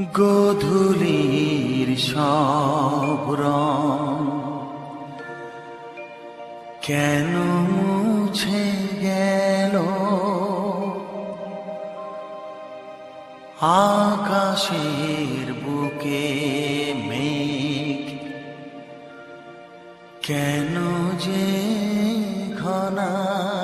গোধূলির সব রং। কেন মুছে গেল? আকাশের বুকে মেঘ। কেন যে ঘনালো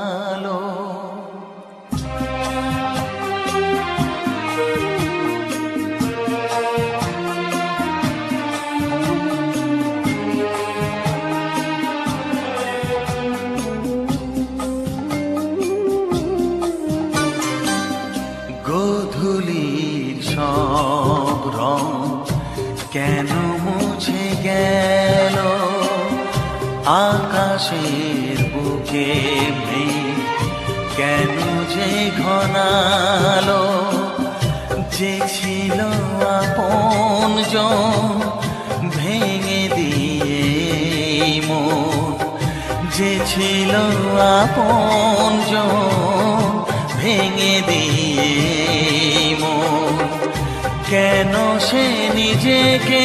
আকাশের বুকে কেন যে ঘনালো? যে ছিল আপন ভেঙে দিয়ে মন। যে ছিল আপন ভেঙে দিয়ে মন। কেন সে নিজেকে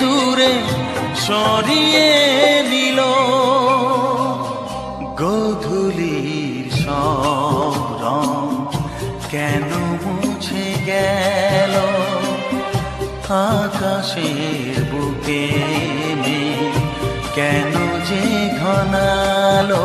দূরে সরিয়ে নিল গোধূলির সব রং। কেন মুছে গেল? আকাশের বুকে কেন যে ঘনালো?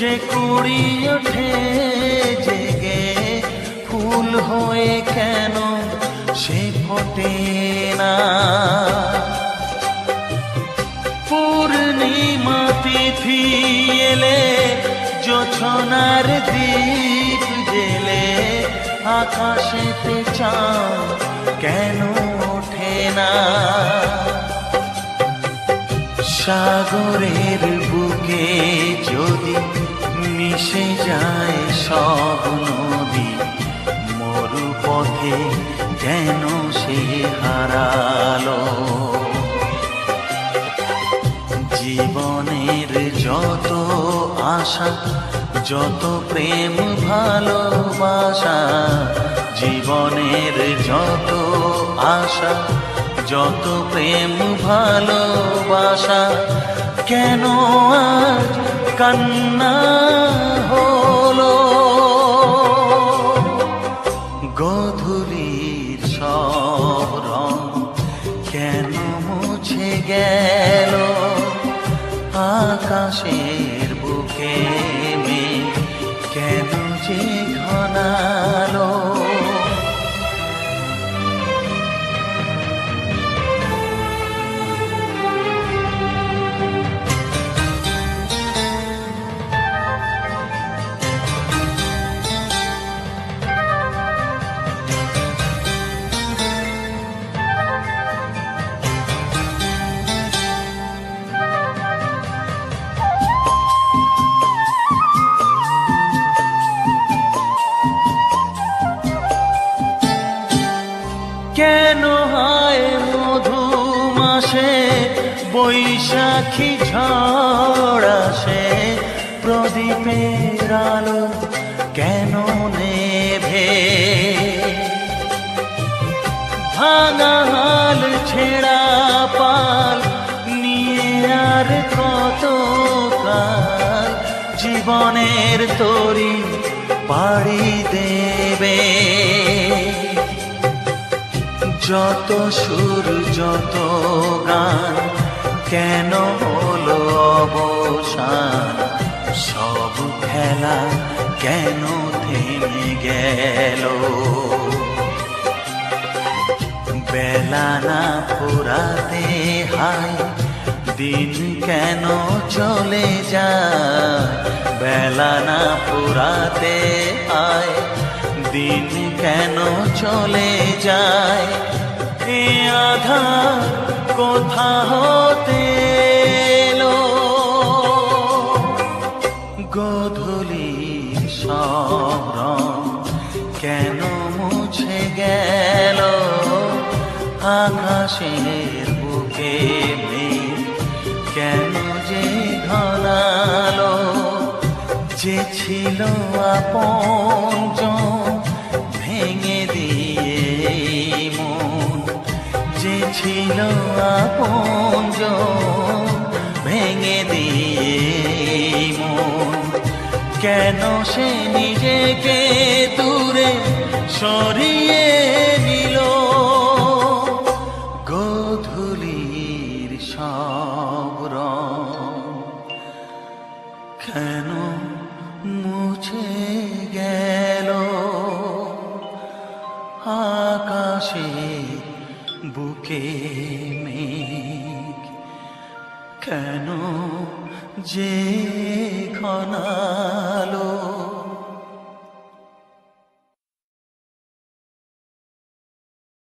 যে কুড়ি ওঠে, জেগে ফুল হয়ে কেন সে ফোটে না? পূর্ণিমা তিথি এলে, জোছনার দ্বীপ জেলে আকাশেতে চাঁদ কেন ওঠে না? সাগরের বুকে মিশে যায় সব নদী। মরু পথে কেন সে হারালো। জীবনের যত আশা, যত প্রেম, ভালোবাসা, জীবনের যত আশা, যত প্রেম, ভালোবাসা, কেন আজ কান্না হলো। গধূলির সব কেন মুছে গেল? আকাশের বুকে কেন হয় মধু মাসে বৈশাখী ঝড় আসে প্রদীপের আলো কেন নেভে? ভাঙা হাল ছেঁড়া পাল নিয়ে আর কত কাল? জীবনের তরি পাড়ি দেবে। যত সুর, যত গান, কেন হলো অবসান? সব খেলা কেন থেমে গেল? বেলা না পোড়াতে হায়, দিন কেন চলে যায়? বেলা না পোড়াতে হায় দিন কেন চলে যায়? এ আধা কোথা হতে গধূলি সরম কেন মুছে গেল? আকাশের বুকে কেন যে ঘনালো? যে ছিল আপন ছিল আপনজ ভেঙে দিয়ে মন। কেন সে নিজেকে দূরে সরিয়ে নিল? গধূলির সব মেঘ কেন যে ঘনালো